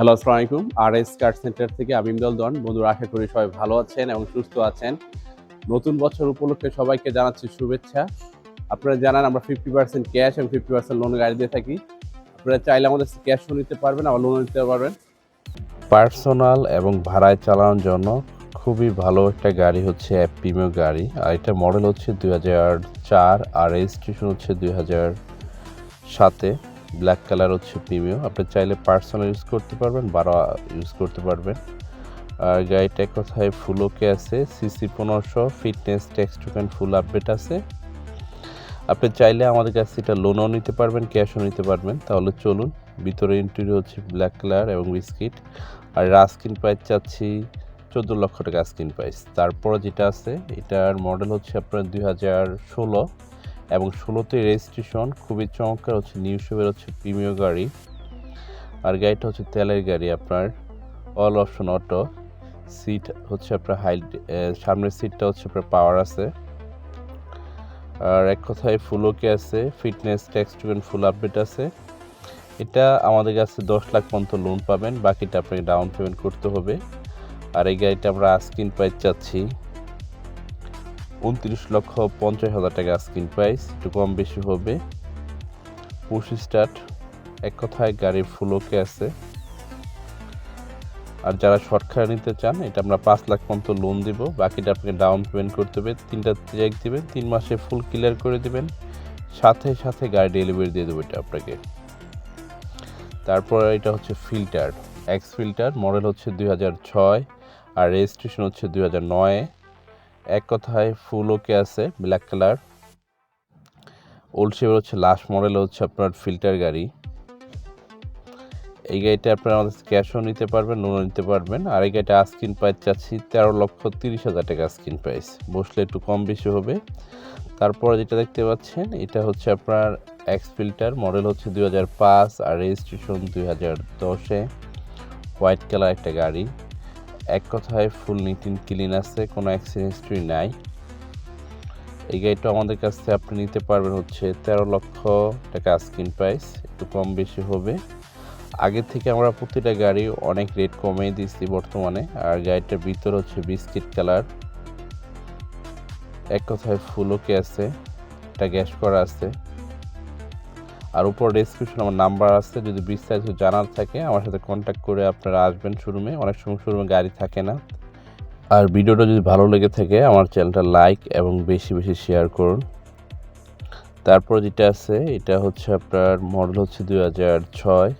Hello আসসালামু আলাইকুম আর S card centre থেকে আমি ইমদাল দন বন্ধুরা, আশা করি সবাই ভালো আছেন এবং সুস্থ আছেন। নতুন বছর উপলক্ষে সবাইকে জানাচ্ছি শুভেচ্ছা। আপনারা জানান আমরা ফিফটি পার্সেন্ট ক্যাশ এবং ফিফটি পার্সেন্ট লোন গাড়ি দিয়ে থাকি। আপনারা চাইলে আমাদের ক্যাশও নিতে পারবেন, আবার লোনও নিতে পারবেন। পার্সোনাল এবং ভাড়ায় চালানোর জন্য খুবই ভালো একটা গাড়ি হচ্ছে প্রিমিয়ার গাড়ি। আর এটা মডেল হচ্ছে দুই হাজার চার, আর রেজিস্ট্রেশন হচ্ছে দুই হাজার সাতে। ব্ল্যাক কালার হচ্ছে প্রিমিয়াম আপনি চাইলে পার্সোনাল ইউজ করতে পারবেন, বারো ইউজ করতে পারবেন। আর গাড়িটা কথায় ফুল ওকে আছে সিসি পনেরোশো ফিটনেস টেক্সট ফুল আপডেট আছে। আপনি চাইলে আমাদের কাছে এটা লোনও নিতে পারবেন ক্যাশও নিতে পারবেন। তাহলে চলুন, ভিতরে ইন্টেরিয়র হচ্ছে ব্ল্যাক কালার এবং বিস্কিট আর রাস্কিন প্রাইস চাচ্ছি চোদ্দ লক্ষ টাকা স্ক্রিন প্রাইস তারপরে যেটা আছে, এটার মডেল হচ্ছে আপনার দুই হাজার ষোলো। এবং ষোলোতে রেজিস্ট্রেশন, খুবই চমৎকার হচ্ছে নিউ শেপের হচ্ছে প্রিমিয় গাড়ি। আর গাড়িটা হচ্ছে তেলের গাড়ি আপনার অল অপশন অটো সিট হচ্ছে আপনার হাই সামনের সিটটা হচ্ছে আপনার পাওয়ার আছে। আর এক কথায় ফুল ওকে আছে ফিটনেস টেক্সট ফুল আপডেট আছে। এটা আমাদের কাছে দশ লাখ পর্যন্ত লোন পাবেন, বাকিটা আপনাকে ডাউন পেমেন্ট করতে হবে। আর এই গাড়িটা আমরা আস্কিন প্রাইস চাচ্ছি। উনত্রিশ লক্ষ পঞ্চাশ হাজার টাকা আস্কিন প্রাইস একটু কম বেশি হবে। পুশ স্টার্ট, এক কথায় গাড়ির ফুল ওকে আছে। আর যারা শর্টকাট নিতে চান, এটা আমরা পাঁচ লাখ পর্যন্ত লোন দিব। বাকিটা আপনাকে ডাউন পেমেন্ট করতে হবে। তিনটা চেক দিবেন, তিন মাসে ফুল ক্লিয়ার করে দেবেন। সাথে সাথে গাড়ি ডেলিভারি দিয়ে দেবো এটা আপনাকে। তারপর এটা হচ্ছে ফিল্টার এক্স ফিল্টার মডেল হচ্ছে দুই হাজার ছয় আর রেজিস্ট্রেশন হচ্ছে দুই হাজার নয়। এক কথায় ফুল ওকে আছে? ব্ল্যাক কালার ওল্ড শেপের হচ্ছে লাস্ট মডেল হচ্ছে আপনার ফিল্টার গাড়ি। এই গাড়িটা আপনারা আমাদের ক্যাশও নিতে পারবেন লোনও নিতে পারবেন। আর এই গাড়িটা আস্কিন প্রাইস চাচ্ছি তেরো লক্ষ তিরিশ হাজার টাকা আস্কিন প্রাইস বসলে একটু কম বেশি হবে। তারপরে যেটা দেখতে পাচ্ছেন, এটা হচ্ছে আপনার এক্স ফিল্টার মডেল হচ্ছে দুই হাজার পাঁচ আর রেজিস্ট্রেশন দুই হাজার দশে। হোয়াইট কালার একটা গাড়ি। এক কথায় ফুল নিট ইন ক্লিন আছে, কোনো অ্যাক্সিডেন্ট হিস্ট্রি নাই। এই গাড়িটা আমাদের কাছ থেকে আপনি নিতে পারবেন হচ্ছে তেরো লক্ষ টাকা স্ক্রিন প্রাইস একটু কম বেশি হবে। আগের থেকে আমরা প্রতিটা গাড়ি অনেক রেট কমিয়ে দিয়েছি বর্তমানে, আর গাড়িটার ভিতর হচ্ছে বিস্কিট কালার এক কথায় ফুল ওকে আছে, এটা গ্যাস করা আছে। আর উপর ডেসক্রিপশন আমার নাম্বার আছে, যদি বিস্তারিত জানার থাকে, আমার সাথে কন্ট্যাক্ট করে আপনারা আসবেন শোরুমে অনেক সময় শোরুমে গাড়ি থাকে না। আর ভিডিওটা যদি ভালো লেগে থাকে, আমার চ্যানেলটা লাইক এবং বেশি বেশি শেয়ার করুন। তারপর যেটা আছে, এটা হচ্ছে আপনার মডেল হচ্ছে দুই হাজার ছয়,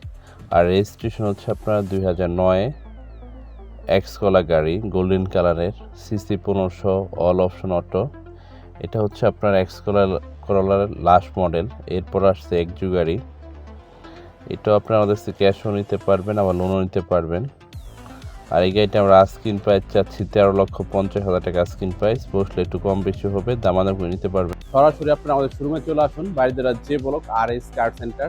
আর রেজিস্ট্রেশন হচ্ছে আপনার দুই হাজার নয়। এক্স কলা গাড়ি গোল্ডেন কালারের সিসি পনেরোশো অল অপশন অটো এটা হচ্ছে আপনার এক্স কলার করলার লাস্ট মডেল এরপর আসছে একজু গাড়ি এটাও আপনি আমাদের থেকে ক্যাশও নিতে পারবেন, আবার লোনও নিতে পারবেন। আর এই গাড়িটা আমরা স্ক্রিন প্রাইস চাচ্ছি তেরো লক্ষ পঞ্চাশ হাজার টাকা স্ক্রিন প্রাইস বসলে একটু কম বেশি হবে, দামাদাম করে নিতে পারবেন। সরাসরি আপনি আমাদের শোরুমে চলে আসুন বাড়িতে যে বলক আর এস কার সেন্টার